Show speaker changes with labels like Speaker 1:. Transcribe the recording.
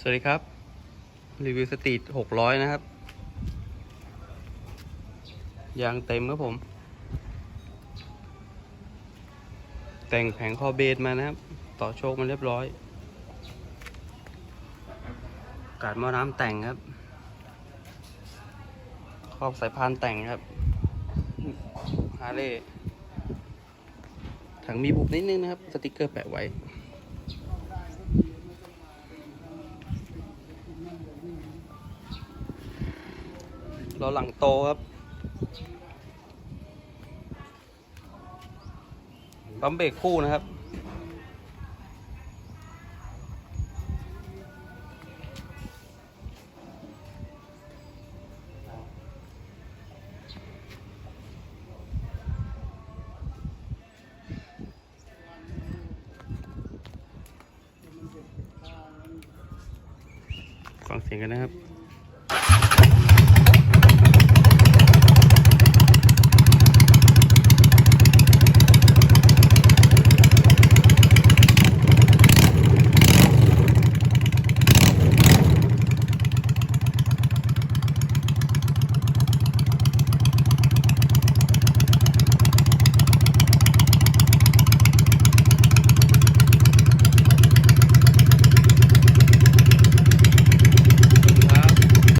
Speaker 1: สวัสดีครับ รีวิวสตรีทหกร้อยนะครับ ยางเต็มครับผม แต่งแผงคอเบสมานะครับ ต่อโชคมาเรียบร้อย กาดมอน้ำแต่งครับ ครอบสายพานแต่งครับฮาร์เลถังมีบุบนิดนึงนะครับ สติกเกอร์แปะไว้ ล้อหลังโตครับปั๊มเบรกคู่นะครับฟังเสียงกันนะครับ